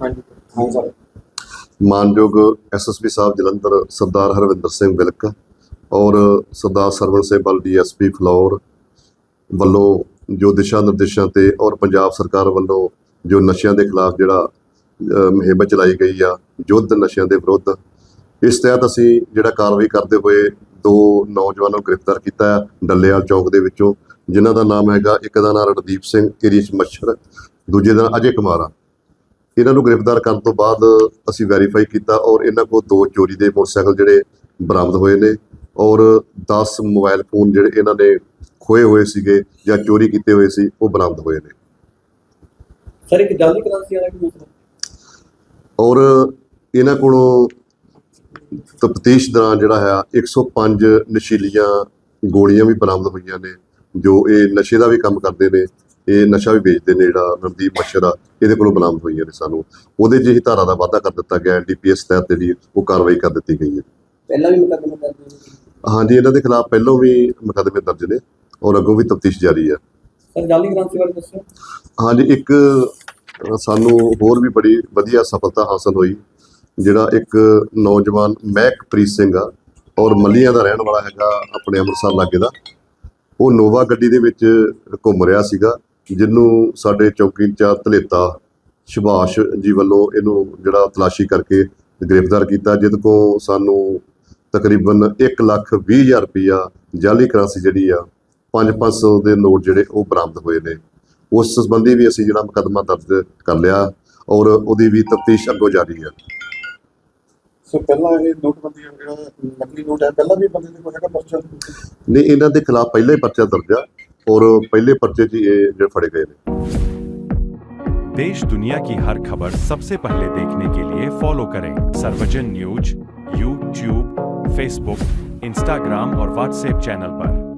ਹਾਂਜੀ ਹਾਂ ਸਰ। ਮਾਨਯੋਗ ਐਸਐਸਪੀ ਸਾਹਿਬ ਜਲੰਧਰ ਸਰਦਾਰ ਹਰਵਿੰਦਰ ਸਿੰਘ ਵਿਲਕ ਔਰ ਸਰਦਾਰ ਸਰਵਣ ਸਿੰਘ ਬਲ ਡੀਐਸਪੀ ਫਲੋਰ ਵੱਲੋਂ ਜੋ ਦਿਸ਼ਾ ਨਿਰਦੇਸ਼ਾਂ ਤੇ ਔਰ ਪੰਜਾਬ ਸਰਕਾਰ ਵੱਲੋਂ ਜੋ ਨਸ਼ਿਆਂ ਦੇ ਖਿਲਾਫ ਜਿਹੜਾ ਮੁਹਿੰਮ ਚਲਾਈ ਗਈ ਆ, ਯੁੱਧ ਨਸ਼ਿਆਂ ਦੇ ਵਿਰੁੱਧ, ਇਸ ਤਹਿਤ ਅਸੀਂ ਜਿਹੜਾ ਕਾਰਵਾਈ ਕਰਦੇ ਹੋਏ ਦੋ ਨੌਜਵਾਨਾਂ ਨੂੰ ਗ੍ਰਿਫਤਾਰ ਕੀਤਾ ਹੈ ਡੱਲੇਵਾਲ ਚੌਕ ਦੇ ਵਿੱਚੋਂ, ਜਿਨ੍ਹਾਂ ਦਾ ਨਾਮ ਹੈਗਾ ਇੱਕ ਦਾ ਨਾਮ ਰਣਦੀਪ ਸਿੰਘ ਏਰੀਚ ਮੱਛਰ, ਦੂਜੇ ਦਾ ਨਾਂ ਅਜੇ ਕੁਮਾਰ ਆ। ਇਹਨਾਂ ਨੂੰ ਗ੍ਰਿਫਤਾਰ ਕਰਨ ਤੋਂ ਬਾਅਦ ਅਸੀਂ ਵੈਰੀਫਾਈ ਕੀਤਾ ਔਰ ਇਹਨਾਂ ਕੋਲ ਦੋ ਚੋਰੀ ਦੇ ਮੋਟਰਸਾਈਕਲ ਜਿਹੜੇ ਬਰਾਮਦ ਹੋਏ ਨੇ ਔਰ 10 ਮੋਬਾਈਲ ਫੋਨ ਜਿਹੜੇ ਇਹਨਾਂ ਨੇ ਖੋਏ ਹੋਏ ਸੀਗੇ ਜਾਂ ਚੋਰੀ ਕੀਤੇ ਹੋਏ ਸੀ ਉਹ ਬਰਾਮਦ ਹੋਏ ਨੇ। ਸਰ ਇੱਕ ਜਾਲੀ ਕਰੰਸੀ ਵਾਲਾ ਕੀ ਮਸਲਾ ਔਰ ਇਹਨਾਂ ਕੋਲੋਂ ਤਫਤੀਸ਼ ਦੌਰਾਨ ਜਿਹੜਾ ਹੈ 105 ਨਸ਼ੀਲੀਆਂ ਗੋਲੀਆਂ ਵੀ ਬਰਾਮਦ ਹੋਈਆਂ ਨੇ ਜੋ ਇਹ ਨਸ਼ੇ ਦਾ ਵੀ ਕੰਮ ਕਰਦੇ ਨੇ। ਇਹ ਨਸ਼ਾ ਵੀ ਵੇਚਦੇ ਨੇ ਜਿਹੜਾ ਨਵਦੀਪ ਮੱਛਰ ਆ ਇਹਦੇ ਕੋਲੋਂ ਬਰਾਮਦ ਹੋਈਆਂ ਨੇ ਸਾਨੂੰ। ਉਹਦੇ 'ਚ ਹੀ ਧਾਰਾ ਦਾ ਵਾਅਦਾ ਕਰ ਦਿੱਤਾ ਗਿਆ ਐਨਡੀਪੀਐਸ ਤਹਿਤ ਜਿਹੜੀ ਉਹ ਕਾਰਵਾਈ ਕਰ ਦਿੱਤੀ ਗਈ ਹੈ। ਪਹਿਲਾਂ ਵੀ ਮੁਕੱਦਮਾ ਦਰਜ ਹਾਂਜੀ ਇਹਨਾਂ ਦੇ ਖਿਲਾਫ ਪਹਿਲਾਂ ਵੀ ਮੁਕੱਦਮੇ ਦਰਜ ਨੇ ਔਰ ਅੱਗੋਂ ਵੀ ਤਫਤੀਸ਼ ਜਾਰੀ ਹੈ। ਸਰ ਜਾਲੀ ਕਰੰਸੀ ਬਾਰੇ ਦੱਸੋ। ਹਾਂਜੀ ਇੱਕ ਸਾਨੂੰ ਹੋਰ ਵੀ ਬੜੀ ਵਧੀਆ ਸਫਲਤਾ ਹਾਸਲ ਹੋਈ ਜਿਹੜਾ ਇੱਕ ਨੌਜਵਾਨ ਮਹਿਕਪ੍ਰੀਤ ਸਿੰਘ ਆ ਔਰ ਮੱਲੀਆਂ ਦਾ ਰਹਿਣ ਵਾਲਾ ਹੈਗਾ ਆਪਣੇ ਅੰਮ੍ਰਿਤਸਰ ਲਾਗੇ ਦਾ। ਉਹ ਨੋਵਾ ਗੱਡੀ ਦੇ ਵਿੱਚ ਘੁੰਮ ਰਿਹਾ ਸੀਗਾ ਜਿਹਨੂੰ ਸਾਡੇ ਚੌਕੀ ਇੰਚਾਰਜ ਧਲੇਤਾ ਸੁਭਾਸ਼ ਜੀ ਵੱਲੋਂ ਇਹਨੂੰ ਜਿਹੜਾ ਤਲਾਸ਼ੀ ਕਰਕੇ ਗ੍ਰਿਫਤਾਰ ਕੀਤਾ ਜਿਹਦੇ ਕੋ ਸਾਨੂੰ ਤਕਰੀਬਨ 1 ਲੱਖ 20 ਹਜ਼ਾਰ ਰੁਪਈਆ ਜਾਲੀ ਕਰੰਸੀ ਜਿਹੜੀ ਆ 5-500 ਦੇ ਨੋਟ ਜਿਹੜੇ ਉਹ ਬਰਾਮਦ ਹੋਏ ਨੇ। ਉਸ ਸੰਬੰਧੀ ਵੀ ਅਸੀਂ ਜਿਹੜਾ ਮੁਕੱਦਮਾ ਦਰਜ ਕਰ ਲਿਆ ਔਰ ਉਹਦੀ ਵੀ ਤਫਤੀਸ਼ ਅੱਗੋਂ ਜਾਰੀ ਹੈ ਸੋ ਪਹਿਲਾਂ ਇਹ ਨੋਟਬੰਦੀ ਜਿਹੜਾ ਨਕਲੀ ਨੋਟ ਹੈ ਪਹਿਲਾਂ ਵੀ ਬੰਦੇ ਦੇ ਕੋਲ ਹੈਗਾ ਪਰਚਾ? ਨਹੀਂ ਇਹਨਾਂ ਦੇ ਖਿਲਾਫ ਪਹਿਲਾਂ ਹੀ ਪਰਚਾ ਦਰਜ ਆ। और पहले पर्चे फड़े गए थे। देश दुनिया की हर खबर सबसे पहले देखने के लिए फॉलो करें Sarvajan news YouTube Facebook Instagram और व्हाट्सएप चैनल पर।